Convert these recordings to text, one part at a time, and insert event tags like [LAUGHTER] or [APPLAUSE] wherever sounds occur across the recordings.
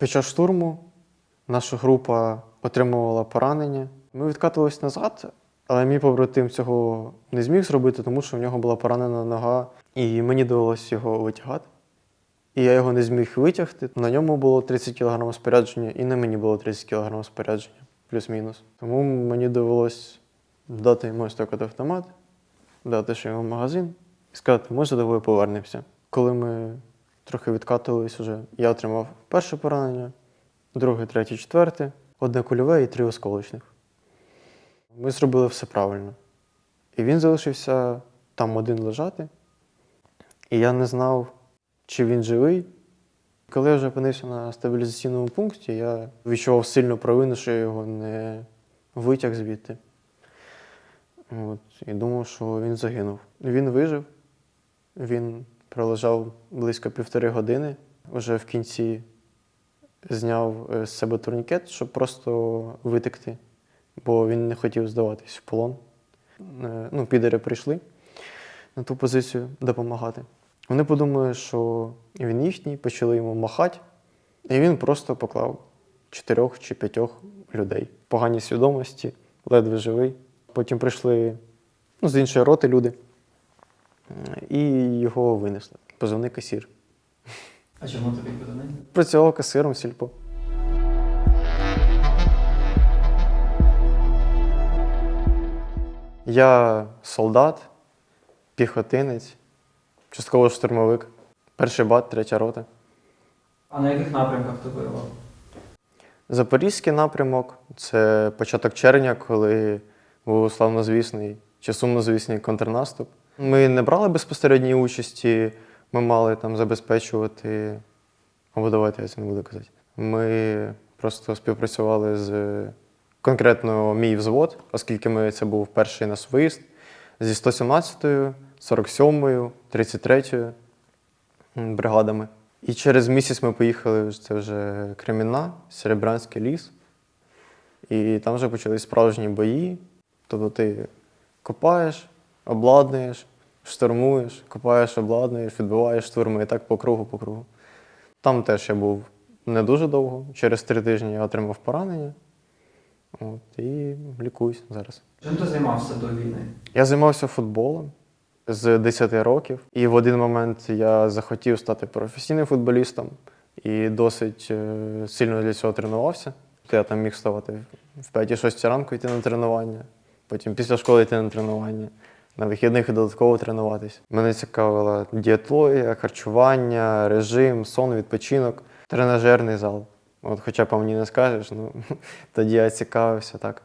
Під час штурму наша група отримувала поранення. Ми відкатувались назад, але мій побратим цього не зміг зробити, тому що в нього була поранена нога, і мені довелося його витягати. І я його не зміг витягти. На ньому було 30 кг спорядження, і на мені було 30 кг спорядження, плюс-мінус. Тому мені довелося дати йому так автомат, дати ще йому магазин і сказати, може, за тобою повернемося. Коли ми трохи відкатувались уже, я отримав перше поранення, друге, третє, четверте, одне кульове і три осколочних. Ми зробили все правильно. І він залишився там один лежати. І я не знав, чи він живий. Коли я вже опинився на стабілізаційному пункті, я відчував сильну провину, що я його не витяг звідти. От, і думав, що він загинув. Він вижив. Він пролежав близько півтори години. Уже в кінці зняв е, з себе турнікет, щоб просто витекти, бо він не хотів здаватись в полон. Е, Ну, підери прийшли на ту позицію допомагати. Вони подумали, що він їхній, почали йому махати, і він просто поклав чотирьох чи п'ятьох людей. в Поганій свідомості, ледве живий. Потім прийшли ну, з іншої роти люди, і його винесли. Позивний касір. А чому тобі позивний? Працював касиром в сільпо. Я солдат, піхотинець, частково штурмовик, перший бат, третя рота. А на яких напрямках ти воював? Запорізький напрямок це початок червня, коли був славнозвісний чи сумнозвісний контрнаступ. Ми не брали безпосередньої участі, ми мали там забезпечувати. Або давайте я це не буду казати. Ми просто співпрацювали з конкретно мій взвод, оскільки ми це був перший наш виїзд зі 117-ю, 47-ю, 33-ю бригадами. І через місяць ми поїхали, це вже Кремінна, Серебрянський ліс. І там вже почались справжні бої. Тобто ти копаєш, обладнуєш, штурмуєш, копаєш, обладнуєш, відбиваєш штурми і так по кругу, по кругу. Там теж я був не дуже довго. Через три тижні я отримав поранення. От, і лікуюсь зараз. Чим ти займався до війни? Я займався футболом з 10 років, і в один момент я захотів стати професійним футболістом і досить е, сильно для цього тренувався. Я там міг ставати в 5-6 ранку йти на тренування, потім після школи йти на тренування, на вихідних і додатково тренуватись. Мене цікавила дієтологія, харчування, режим, сон, відпочинок, тренажерний зал. От, хоча по мені не скажеш, ну [LAUGHS] тоді я цікавився так.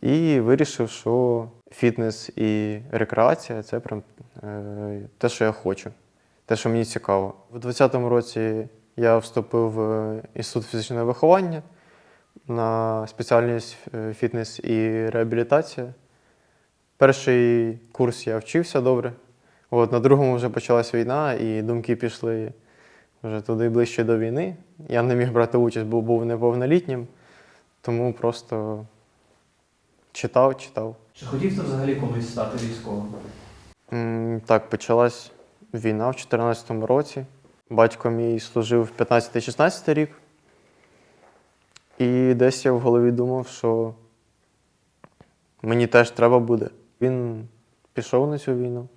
І вирішив, що фітнес і рекреація це прям е, те, що я хочу, те, що мені цікаво. У 2020 році я вступив в інститут фізичного виховання на спеціальність е, фітнес і реабілітація. Перший курс я вчився добре. От, на другому вже почалась війна, і думки пішли вже туди ближче до війни. Я не міг брати участь, бо був неповнолітнім, тому просто читав, читав. Чи хотів ти взагалі колись стати військовим? М, Так, почалась війна в 2014 році. Батько мій служив 15-16 рік. І десь я в голові думав, що мені теж треба буде. Він пішов на цю війну.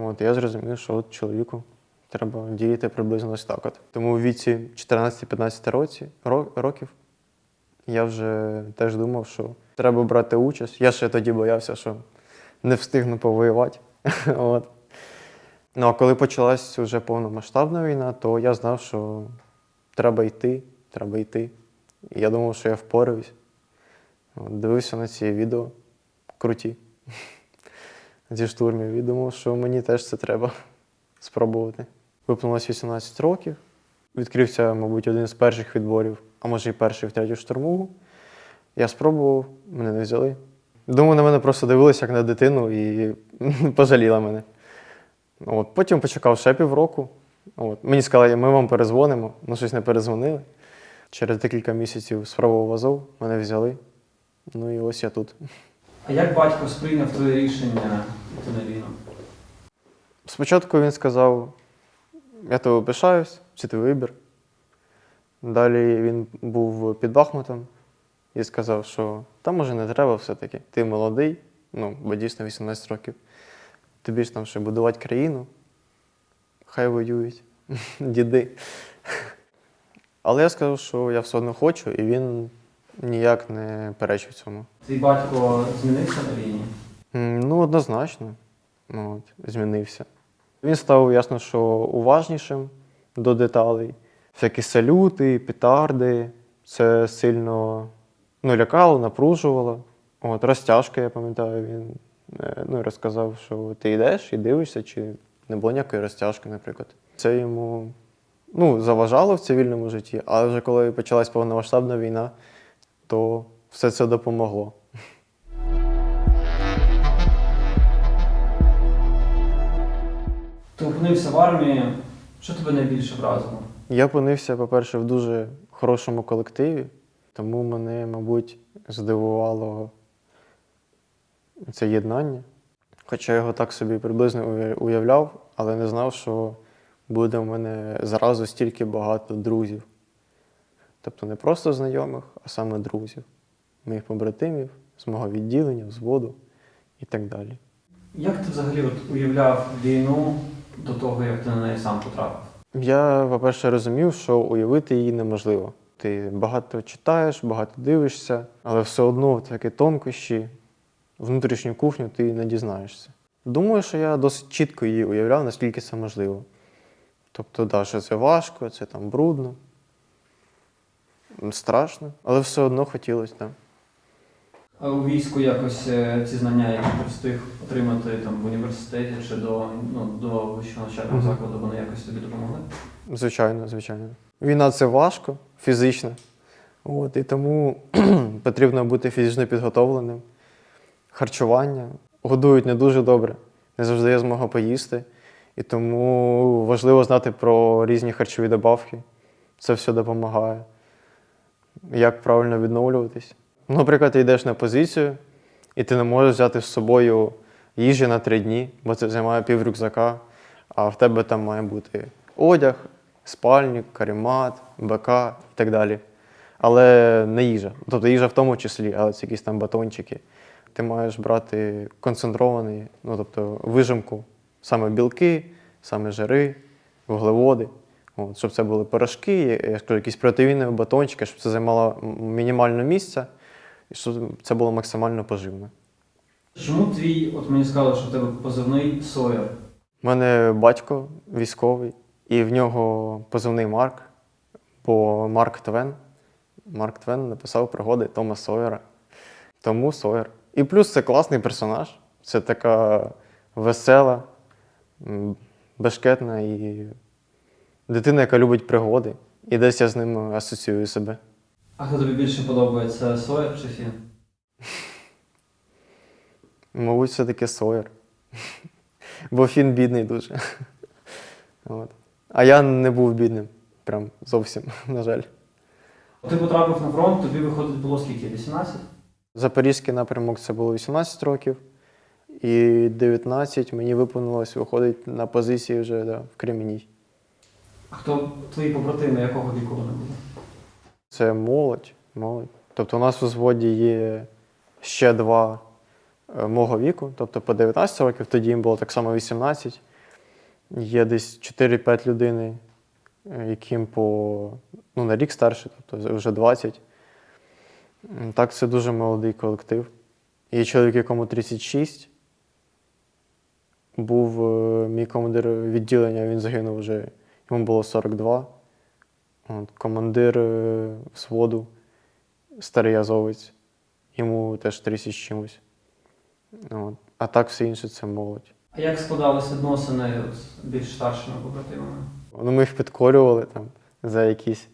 От, я зрозумів, що от чоловіку треба діяти приблизно ось так. От. Тому у віці 14-15 році, ро- років я вже теж думав, що треба брати участь. Я ще тоді боявся, що не встигну повоювати. [LAUGHS] От. Ну а коли почалась вже повномасштабна війна, то я знав, що треба йти, треба йти. І я думав, що я впораюсь. От, дивився на ці відео круті зі штурмів і думав, що мені теж це треба спробувати. Виповнилось 18 років. Відкрився, мабуть, один з перших відборів, а може і перший в третю штурмову. Я спробував, мене не взяли. Думаю, на мене просто дивилися як на дитину і [LAUGHS] пожаліла мене. От, потім почекав ще півроку. От, мені сказали, ми вам перезвонимо, ну щось не перезвонили. Через декілька місяців спробував Азов, мене взяли. Ну і ось я тут. А як батько сприйняв твоє рішення йти на війну? Спочатку він сказав: я тебе пишаюсь, це твій вибір. Далі він був під Бахмутом і сказав, що там може не треба все-таки. Ти молодий, ну, бо дійсно 18 років. Тобі ж там ще будувати країну. Хай воюють, [LAUGHS] діди. Але я сказав, що я все одно хочу, і він ніяк не перечив цьому. Твій батько змінився на війні? М, Ну, однозначно. Ну, от, змінився. Він став ясно, що уважнішим до деталей. Всякі салюти, петарди. Це сильно ну, лякало, напружувало. От, розтяжка, я пам'ятаю, він е, ну, розказав, що ти йдеш і дивишся, чи не було ніякої розтяжки, наприклад. Це йому ну, заважало в цивільному житті, але вже коли почалась повномасштабна війна, то все це допомогло. Ти опинився в армії. Що тебе найбільше вразило? Я опинився, по-перше, в дуже хорошому колективі, тому мене, мабуть, здивувало це єднання. Хоча я його так собі приблизно уявляв, але не знав, що буде в мене зразу стільки багато друзів. Тобто не просто знайомих, а саме друзів, моїх побратимів, з мого відділення, взводу і так далі. Як ти взагалі от уявляв війну до того, як ти на неї сам потрапив? Я, по-перше, розумів, що уявити її неможливо. Ти багато читаєш, багато дивишся, але все одно такі тонкощі, внутрішню кухню ти не дізнаєшся. Думаю, що я досить чітко її уявляв, наскільки це можливо. Тобто, да, що це важко, це там брудно, страшно, але все одно хотілося. Да. А у війську якось е, ці знання, які ти встиг отримати там в університеті чи до, ну, до вищого навчального закладу, вони якось тобі допомогли? Звичайно, звичайно. Війна це важко, фізично. От, і тому [CLEARS THROAT] потрібно бути фізично підготовленим. Харчування годують не дуже добре, не завжди я змогу поїсти. І тому важливо знати про різні харчові добавки. Це все допомагає. Як правильно відновлюватись. Наприклад, ти йдеш на позицію, і ти не можеш взяти з собою їжі на три дні, бо це займає пів рюкзака, а в тебе там має бути одяг, спальник, каремат, БК і так далі. Але не їжа. Тобто їжа в тому числі, але це якісь там батончики. Ти маєш брати концентрований, ну тобто вижимку, саме білки, саме жири, вуглеводи. От, щоб це були порошки, я- скажу, якісь протеїнові батончики, щоб це займало м- мінімально місця і щоб це було максимально поживне. Чому твій, от мені сказали, що в тебе позивний Сойер? У мене батько військовий, і в нього позивний Марк, бо Марк Твен. Марк Твен написав пригоди Тома Сойера. Тому Сойер. І плюс це класний персонаж. Це така весела, бешкетна і дитина, яка любить пригоди. І десь я з ним асоціюю себе. А хто тобі більше подобається, Сойер чи Фін? Мабуть, все-таки Сойер. Бо Фін бідний дуже. От. А я не був бідним. Прям зовсім, на жаль. Ти потрапив на фронт, тобі виходить було скільки? 18? Запорізький напрямок це було 18 років, і 19 мені виповнилось виходить на позиції вже да, в Кремінній. А хто твої побратими, якого віку вони були? Це молодь, молодь. Тобто у нас у зводі є ще два е, мого віку, тобто по 19 років, тоді їм було так само 18. Є десь 4-5 людей, е, яким по ну, на рік старше, тобто вже 20. Так, це дуже молодий колектив. Є чоловік, якому 36. Був е, мій командир відділення, він загинув вже, йому було 42. От, командир е, взводу, старий азовець, йому теж 30 з чимось. От. А так все інше це молодь. А як складались відносини з більш старшими побратимами? Ну, ми їх підкорювали там за якісь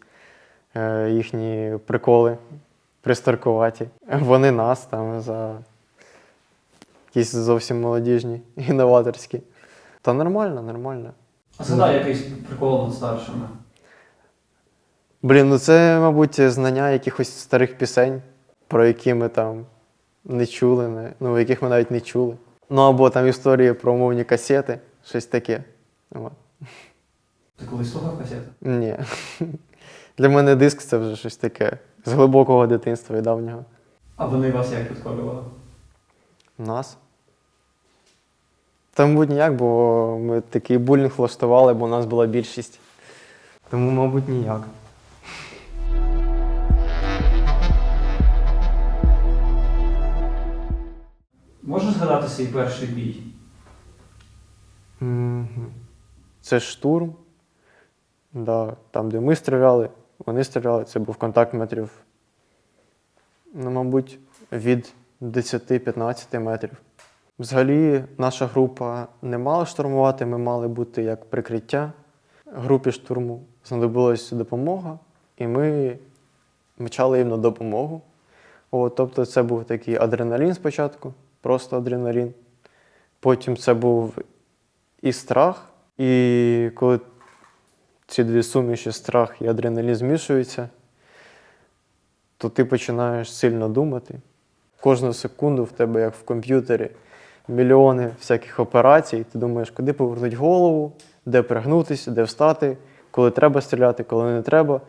е, їхні приколи пристаркуваті. Вони нас там за якісь зовсім молодіжні, [LAUGHS] інноваторські. Та нормально, нормально. А згадай якийсь прикол над старшими. Блін, ну це, мабуть, знання якихось старих пісень, про які ми там не чули, не, ну, яких ми навіть не чули. Ну або там історії про умовні касети, щось таке. От. Ти колись слухав касети? Ні. Для мене диск це вже щось таке з глибокого дитинства і давнього. А вони вас як підкорювали? Нас. Та, мабуть, ніяк, бо ми такий булінг влаштували, бо у нас була більшість. Тому, мабуть, ніяк. Можеш згадати свій перший бій? Це штурм. Да, там, де ми стріляли, вони стріляли, це був контакт метрів, ну, мабуть, від 10-15 метрів. Взагалі, наша група не мала штурмувати, ми мали бути як прикриття. Групі штурму знадобилась допомога, і ми мчали їм на допомогу. От, тобто це був такий адреналін спочатку, просто адреналін. Потім це був і страх, і коли ці дві суміші, страх і адреналін змішуються, то ти починаєш сильно думати. Кожну секунду в тебе, як в комп'ютері, мільйони всяких операцій. Ти думаєш, куди повернути голову, де пригнутися, де встати, коли треба стріляти, коли не треба.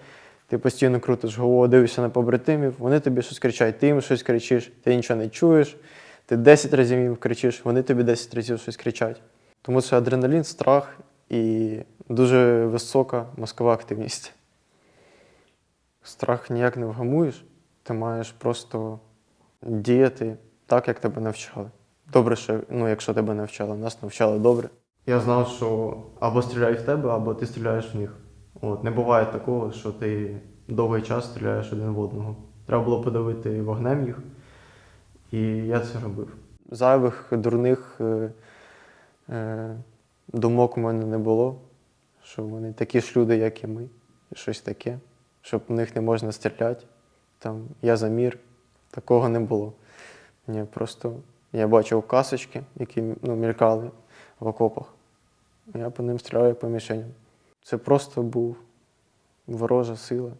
Ти постійно крутиш голову, дивишся на побратимів, вони тобі щось кричать, ти їм щось кричиш, ти нічого не чуєш, ти 10 разів їм кричиш, вони тобі 10 разів щось кричать. Тому це адреналін, страх і дуже висока мозкова активність. Страх ніяк не вгамуєш, ти маєш просто діяти так, як тебе навчали. Добре, що ну, якщо тебе навчали, нас навчали добре. Я знав, що або стріляють в тебе, або ти стріляєш в них. От, не буває такого, що ти довгий час стріляєш один в одного. Треба було подавити вогнем їх, і я це робив. Зайвих, дурних е, е, думок у мене не було, що вони такі ж люди, як і ми, щось таке, щоб в них не можна стріляти. Там, я за мір, такого не було. Ні, просто я бачив касочки, які ну, мількали в окопах. Я по ним стріляю як по мішеням. Це просто був ворожа сила,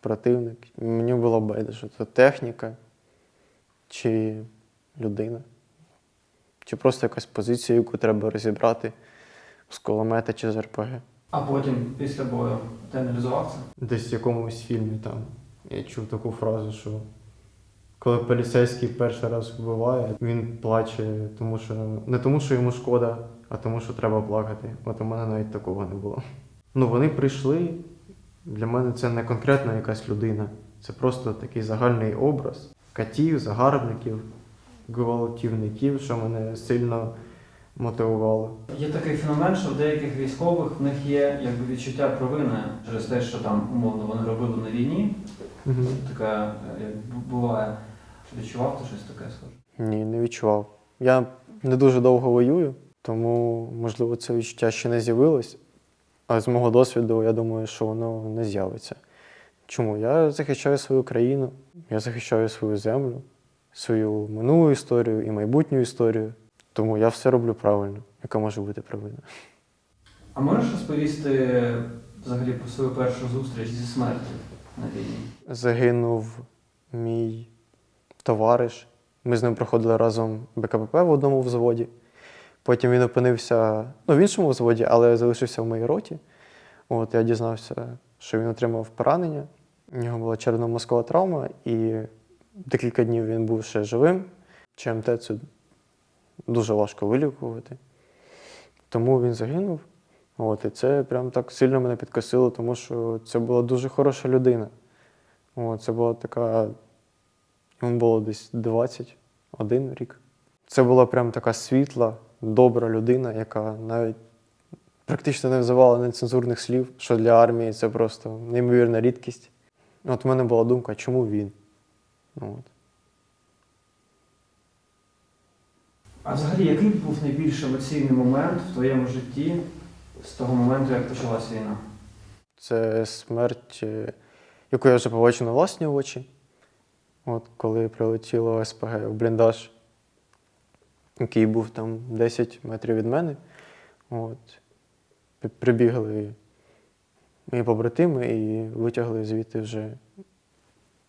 противник. Мені було байдуже, це техніка чи людина, чи просто якась позиція, яку треба розібрати з кулемета чи з РПГ. А потім, після бою, ти аналізував це? Десь в якомусь фільмі там я чув таку фразу, що коли поліцейський перший раз вбиває, він плаче, тому що не тому, що йому шкода, а тому, що треба плакати. От у мене навіть такого не було. Ну, вони прийшли. Для мене це не конкретно якась людина. Це просто такий загальний образ катів, загарбників, гвалтівників, що мене сильно мотивувало. Є такий феномен, що в деяких військових в них є якби відчуття провини через те, що там умовно вони робили на війні. Таке е, як бу- буває. Відчував ти щось таке схоже? Ні, не відчував. Я не дуже довго воюю, тому, можливо, це відчуття ще не з'явилось. А з мого досвіду, я думаю, що воно не з'явиться. Чому? Я захищаю свою країну, я захищаю свою землю, свою минулу історію і майбутню історію. Тому я все роблю правильно, яка може бути провина. А можеш розповісти взагалі про свою першу зустріч зі смертю на війні? Загинув мій товариш. Ми з ним проходили разом БКПП в одному взводі. Потім він опинився ну, в іншому взводі, але залишився в моїй роті. От я дізнався, що він отримав поранення. У нього була червно-мозкова травма, і декілька днів він був ще живим. ЧМТ це дуже важко вилікувати. Тому він загинув. От, і це прям так сильно мене підкосило, тому що це була дуже хороша людина. От, це була така. Йому було десь 21 рік. Це була прям така світла, добра людина, яка навіть практично не вживала нецензурних слів, що для армії це просто неймовірна рідкість. От в мене була думка, чому він? От. А взагалі, який був найбільш емоційний момент в твоєму житті з того моменту, як почалась війна? Це смерть, е, яку я вже побачив на власні очі. От коли прилетіло СПГ в бліндаж, який був там 10 метрів від мене. От, прибігли мої побратими і витягли звідти вже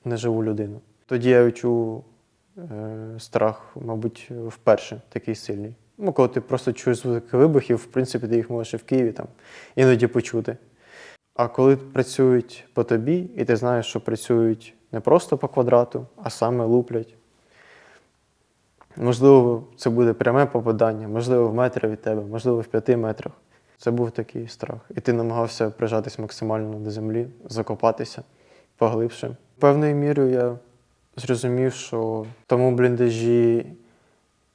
неживу людину. Тоді я відчув е, страх, мабуть, вперше такий сильний. Ну, коли ти просто чуєш звуки вибухів, в принципі, ти їх можеш і в Києві там іноді почути. А коли працюють по тобі, і ти знаєш, що працюють не просто по квадрату, а саме луплять. Можливо, це буде пряме попадання, можливо, в метр від тебе, можливо, в п'яти метрах. Це був такий страх. І ти намагався прижатись максимально до землі, закопатися поглибше. Певною мірою я зрозумів, що в тому бліндажі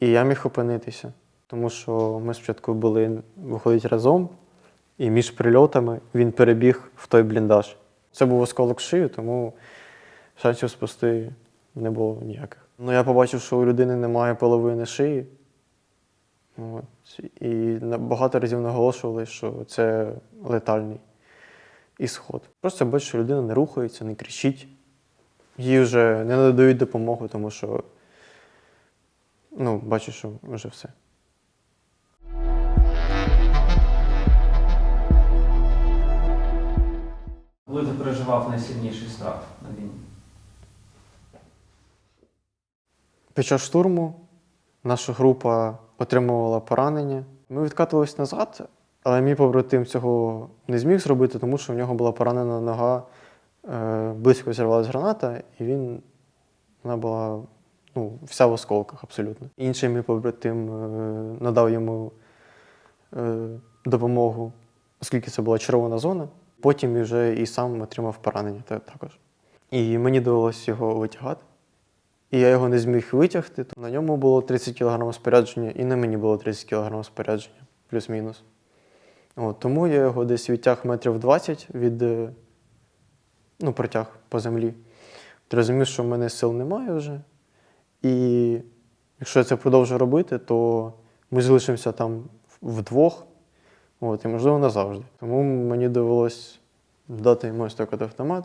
і я міг опинитися, тому що ми спочатку були, виходить, разом, і між прильотами він перебіг в той бліндаж. Це був осколок шиї, тому шансів спасти не було ніяких. Ну, я побачив, що у людини немає половини шиї. От. І багато разів наголошували, що це летальний ісход. Просто бачу, що людина не рухається, не кричить. Їй вже не надають допомогу, тому що ну, бачу, що вже все. Переживав найсильніший страх на війні? Під час штурму наша група отримувала поранення. Ми відкатувались назад, але мій побратим цього не зміг зробити, тому що в нього була поранена нога, е, близько зірвалася граната, і він, вона була ну, вся в осколках абсолютно. Інший мій побратим е, надав йому е, допомогу, оскільки це була червона зона. Потім вже і сам отримав поранення також. І мені довелося його витягати. І я його не зміг витягти. То на ньому було 30 кг спорядження, і на мені було 30 кг спорядження, плюс-мінус. Тому я його десь відтяг метрів 20 від е, ну, протяг по землі. Зрозумів, що в мене сил немає вже. І якщо я це продовжу робити, то ми залишимося там вдвох, от, і можливо назавжди. Тому мені довелось дати йому ось автомат,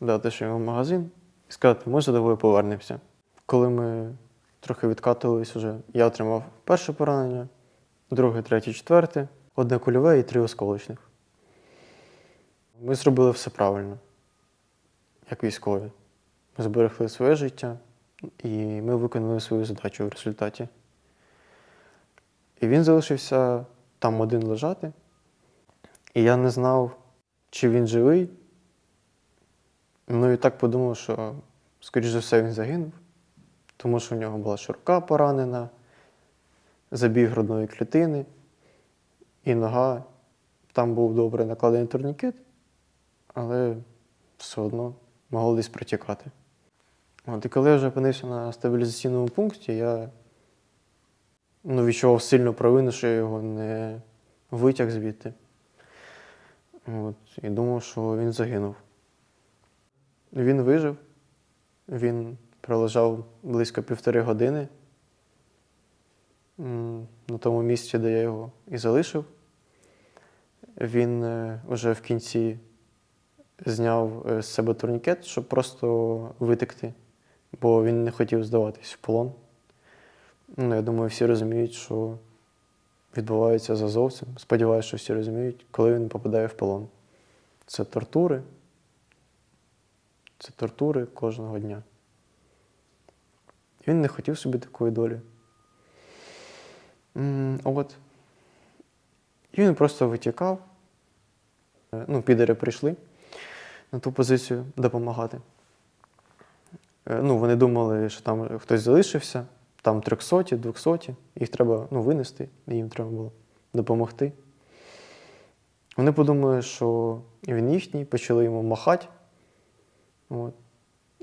дати ще йому магазин і сказати, ми за тобою повернемося. Коли ми трохи відкатувались вже, я отримав перше поранення, друге, третє, четверте, одне кульове і три осколочних. Ми зробили все правильно, як військові. Ми зберегли своє життя і ми виконали свою задачу в результаті. І він залишився там один лежати. І я не знав, чи він живий. Ну і так подумав, що, скоріш за все, він загинув, тому що в нього була широка поранена, забіг грудної клітини, і нога. Там був добре накладений турнікет, але все одно могло десь протікати. От, і коли я вже опинився на стабілізаційному пункті, я ну, відчував сильну провину, що я його не витяг звідти. От, і думав, що він загинув. Він вижив. Він пролежав близько півтори години на тому місці, де я його і залишив. Він е, уже в кінці зняв е, з себе турнікет, щоб просто витекти, бо він не хотів здаватись в полон. Ну, я думаю, всі розуміють, що відбувається з азовцем. Сподіваюся, що всі розуміють, коли він попадає в полон. Це тортури. Це тортури кожного дня. Він не хотів собі такої долі. От. І він просто витікав. Ну, підери прийшли на ту позицію допомагати. Е, Ну, вони думали, що там хтось залишився, там 300, 200, їх треба ну, винести, їм треба було допомогти. Вони подумали, що він їхній, почали йому махати. От.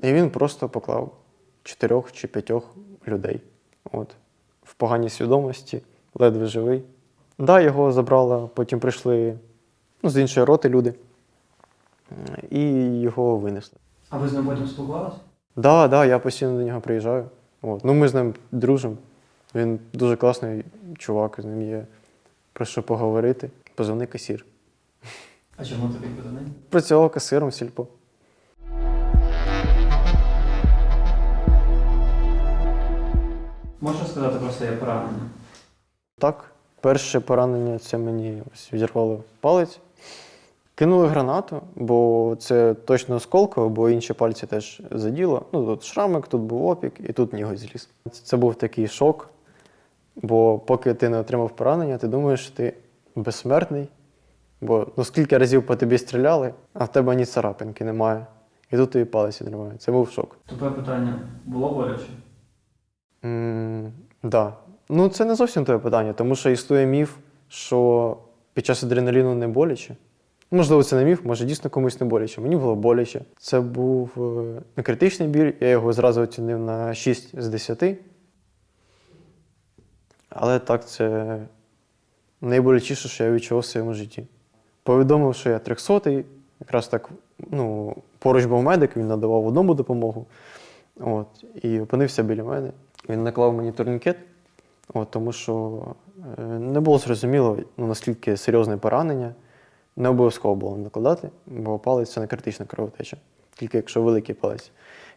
І він просто поклав чотирьох чи п'ятьох людей. От. В поганій свідомості, ледве живий. Да, його забрала, потім прийшли ну, з іншої роти люди. І його винесли. А ви з ним потім спілкувалися? Да, да, я постійно до нього приїжджаю. От. Ну, ми з ним дружимо. Він дуже класний чувак, з ним є про що поговорити. Позивний касір. А чому тобі позивний? Працював касиром сільпо. Можеш сказати про своє поранення? Так, перше поранення це мені ось відірвало палець. Кинули гранату, бо це точно осколково, бо інші пальці теж заділо. Ну, тут шрамик, тут був опік, і тут ніготь зліз. Це був такий шок, бо поки ти не отримав поранення, ти думаєш, що ти безсмертний Бо ну скільки разів по тобі стріляли, а в тебе ні царапинки немає. І тут тобі палець відриває. Це був шок. Тупе питання. Було боляче? М, да. Ну, це не зовсім твоє питання, тому що існує міф, що під час адреналіну не боляче. Можливо, це не міф, може дійсно комусь не боляче. Мені було боляче. Це був е, не критичний біль, я його зразу оцінив на 6 з 10. Але так, це найболячіше, що я відчував в своєму житті. Повідомив, що я 300 якраз так ну, поруч був медик, він надавав одному допомогу. От, і опинився біля мене. Він наклав мені турнікет, от, тому що е, не було зрозуміло, ну, наскільки серйозне поранення. Не обов'язково було накладати, бо палець це не критична кровотеча. Тільки якщо великий палець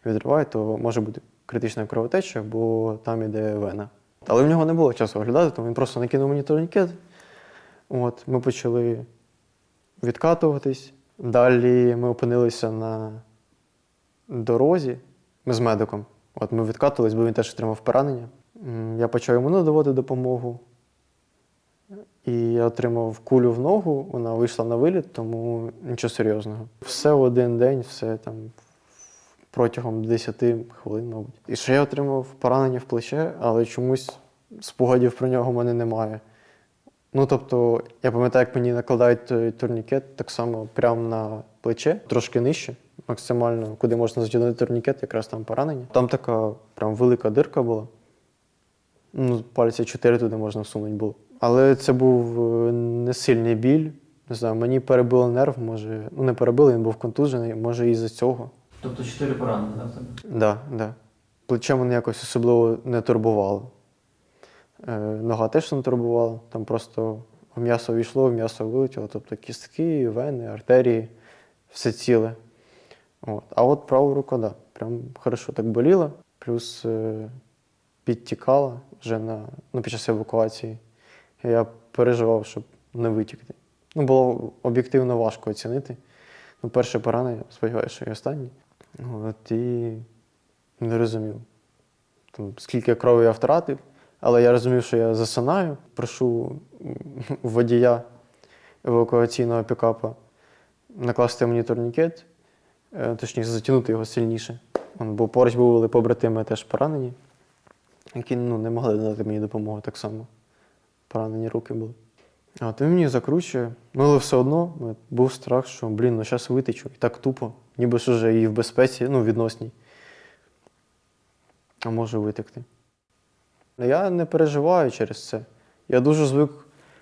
відриває, то може бути критична кровотеча, бо там іде вена. Але в нього не було часу оглядати, тому він просто накинув мені турнікет. От, ми почали відкатуватись. Далі ми опинилися на дорозі. Ми з медиком. От ми відкатувались, бо він теж отримав поранення. Я почав йому надавати допомогу. І я отримав кулю в ногу, вона вийшла на виліт, тому нічого серйозного. Все в один день, все там протягом 10 хвилин, мабуть. І ще я отримав поранення в плече, але чомусь спогадів про нього в мене немає. Ну, тобто, я пам'ятаю, як мені накладають той турнікет так само прямо на плече, трошки нижче, максимально, куди можна затягнути турнікет, якраз там поранення. Там така прям велика дирка була. Ну, пальця 4 туди можна всунути було. Але це був е, не сильний біль. Не знаю, мені перебило нерв, може. Ну, не перебило, він був контужений, може, із-за цього. Тобто чотири поранення, да, в тебе? Да, да. Плече мене якось особливо не турбувало. Е, нога теж не турбувала. Там просто в м'ясо війшло, в м'ясо вилетіло. Тобто кістки, вени, артерії, все ціле. От. А от права рука, да, прям хорошо так боліла, плюс е, підтікала вже на, ну, під час евакуації. Я переживав, щоб не витікти. Ну, було об'єктивно важко оцінити. Ну, перше поранення, сподіваюся, і останнє. От і не розумів, там, скільки крові я втратив, але я розумів, що я засинаю. Прошу водія евакуаційного пікапа накласти мені турнікет, е, точніше, затягнути його сильніше. Бо поруч були побратими теж поранені, які ну, не могли надати мені допомогу так само. Поранені руки були. А він мені закручує. Ну, але все одно ну, був страх, що, блін, ну зараз витечу. І так тупо. Ніби ж вже і в безпеці, ну, відносній. А може витекти. Я не переживаю через це. Я дуже звик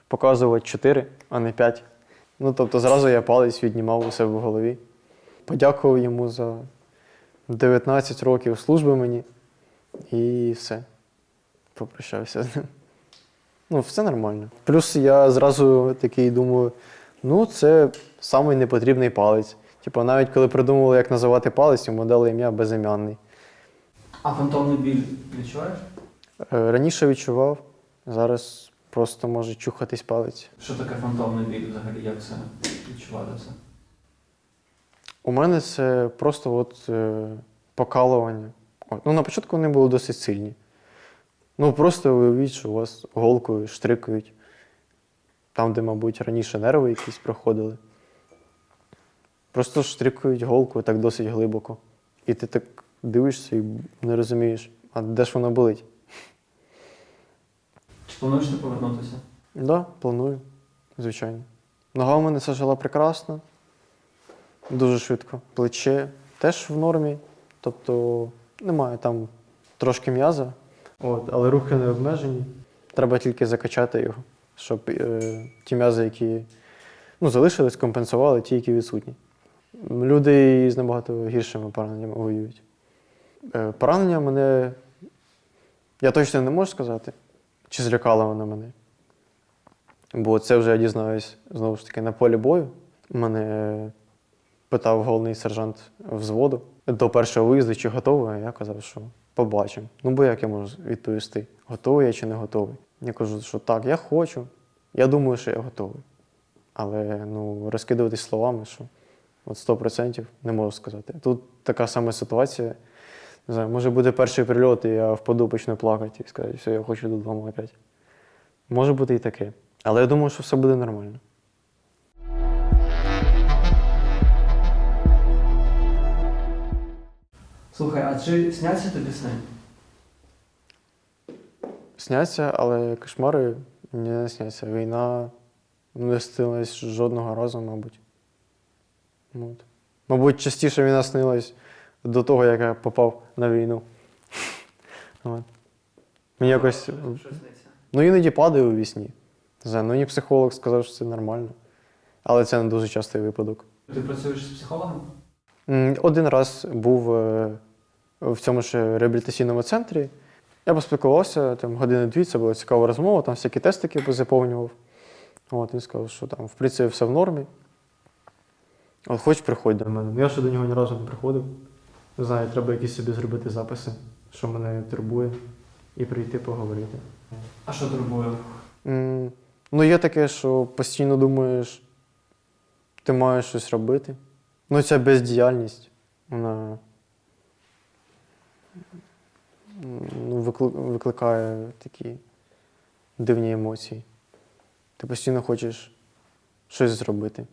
показувати 4, а не 5. Ну, тобто, зразу я палець віднімав у себе в голові. Подякував йому за 19 років служби мені. І все. Попрощався з ним. Ну, все нормально. Плюс я зразу такий думаю: ну, це самий непотрібний палець. Типу, навіть коли придумували, як називати палець, йому дали ім'я безім'янний. А фантомний біль відчуваєш? Е, Раніше відчував, зараз просто може чухатись палець. Що таке фантомний біль взагалі? Як це відчувати це? У мене це просто от, е, покалування. От, Ну, на початку вони були досить сильні. Ну, просто уявіть, що у вас голкою штрикають. Там, де, мабуть, раніше нерви якісь проходили. Просто штрикають голкою так досить глибоко. І ти так дивишся і не розумієш, а де ж вона болить? Чи плануєш ти повернутися? Так, да, планую, звичайно. Нога у мене зажила прекрасно, дуже швидко. Плече теж в нормі, тобто немає там трошки м'яза, от, але рухи не обмежені. Треба тільки закачати його, щоб е, ті м'язи, які ну, залишились, компенсували ті, які відсутні. Люди із набагато гіршими пораненнями воюють. Е, поранення мене, я точно не можу сказати, чи злякало воно мене. Бо це вже я дізнаюсь знову ж таки на полі бою. Мене питав головний сержант взводу до першого виїзду, чи готовий, а я казав, що побачимо. Ну, бо як я можу відповісти, готовий я чи не готовий. Я кажу, що так, я хочу. Я думаю, що я готовий. Але ну, розкидуватись словами, що от 100% не можу сказати. Тут така сама ситуація. Не знаю, може буде перший прильот, і я впаду, почну плакати і скажу, все, я хочу додому опять. Може бути і таке. Але я думаю, що все буде нормально. Слухай, а чи сняться тобі сни? Сняться, але кошмари мені не сняться. Війна не снилась жодного разу, мабуть. От. Мабуть, частіше війна снилась до того, як я попав на війну. От. Мені якось. Що сниться? Ну, іноді падаю у вісні. Не знаю, ну мені психолог сказав, що це нормально. Але це не дуже частий випадок. Ти працюєш з психологом? Один раз був е, в цьому ж реабілітаційному центрі. Я поспілкувався, там години-дві, це була цікава розмова, там всякі тестики заповнював. От, він сказав, що там в принципі все в нормі. От хоч приходь до мене. Ну, Я ще до нього ні разу не приходив. Не знаю, треба якісь собі зробити записи, що мене турбує, і прийти поговорити. А що турбує? М, Ну, є таке, що постійно думаєш, ти маєш щось робити. Ну, ця бездіяльність, вона ну, викликає такі дивні емоції. Ти постійно хочеш щось зробити.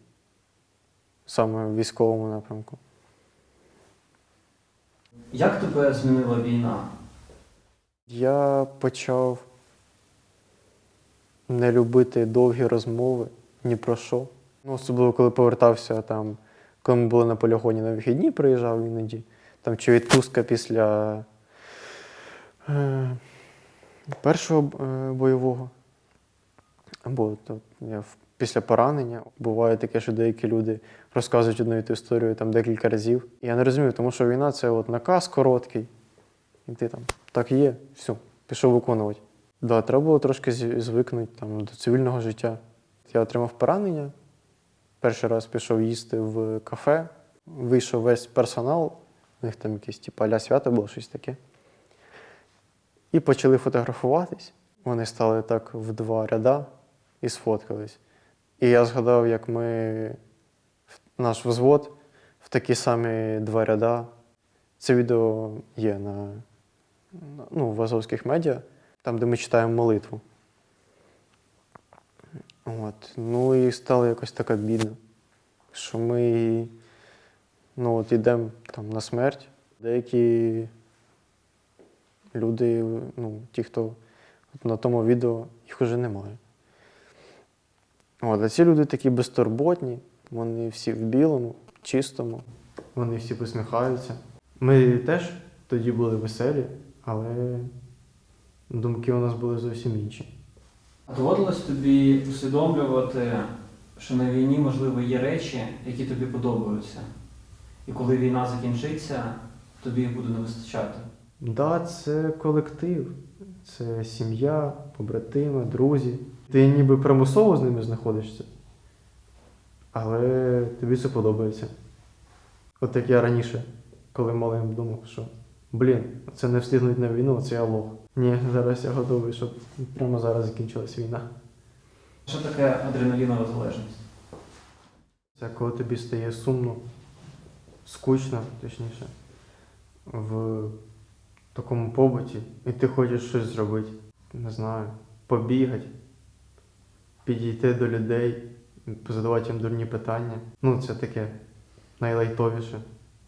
Саме в військовому напрямку. Як тебе змінила війна? Я почав не любити довгі розмови ні про що. Ну, особливо, коли повертався там, коли ми були на полігоні на вихідні, приїжджав іноді. Там чи відпустка після е, першого е, бойового. Або то, я, після поранення. Буває таке, що деякі люди розказують одну і ту історію там декілька разів. Я не розумію, тому що війна це от наказ короткий. І ти там так є, все, пішов виконувати. Да, треба було трошки звикнути там, до цивільного життя. Я отримав поранення. Перший раз пішов їсти в кафе, вийшов весь персонал, у них там якісь типу, аля свято було щось таке. І почали фотографуватись. Вони стали так в два ряда і сфоткались. І я згадав, як ми, наш взвод в такі самі два ряда. Це відео є на, ну, в азовських медіа, там, де ми читаємо молитву. От. Ну і стало якось так обідно, що ми ну, от йдемо там на смерть. Деякі люди, ну, ті, хто на тому відео, їх уже немає. От, а ці люди такі безтурботні, вони всі в білому, чистому, вони всі посміхаються. Ми теж тоді були веселі, але думки у нас були зовсім інші. Доводилось тобі усвідомлювати, що на війні, можливо, є речі, які тобі подобаються. І коли війна закінчиться, тобі їх буде не вистачати. Да, це колектив, це сім'я, побратими, друзі. Ти ніби примусово з ними знаходишся, але тобі це подобається. От як я раніше, коли малим думав, що блін, це не встигнуть на війну, це я лох. Ні, зараз я готовий, щоб прямо зараз закінчилась війна. Що таке адреналінова залежність? Це коли тобі стає сумно, скучно, точніше, в такому побуті, і ти хочеш щось зробити. Не знаю, побігати, підійти до людей, задавати їм дурні питання. Ну, це таке найлайтовіше.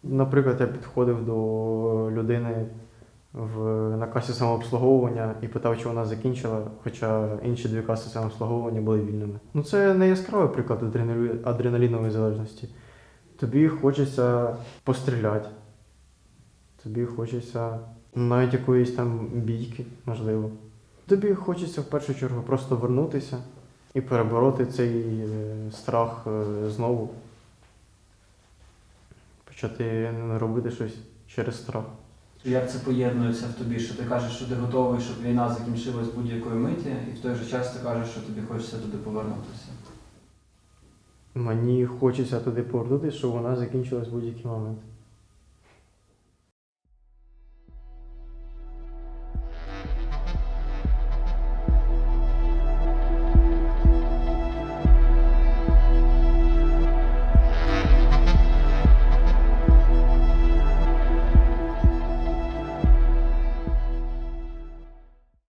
Наприклад, я підходив до людини в, на касі самообслуговування і питав, чи вона закінчила, хоча інші дві каси самообслуговування були вільними. Ну, це не яскравий приклад адреналінової залежності. Тобі хочеться постріляти. Тобі хочеться навіть якоїсь там бійки, можливо. Тобі хочеться в першу чергу просто вернутися і перебороти цей е, страх е, знову. Почати робити щось через страх. Як це поєднується в тобі, що ти кажеш, що ти готовий, щоб війна закінчилась будь-якої миті, і в той же час ти кажеш, що тобі хочеться туди повернутися. Мені хочеться туди повернутися, щоб вона закінчилась в будь-який момент.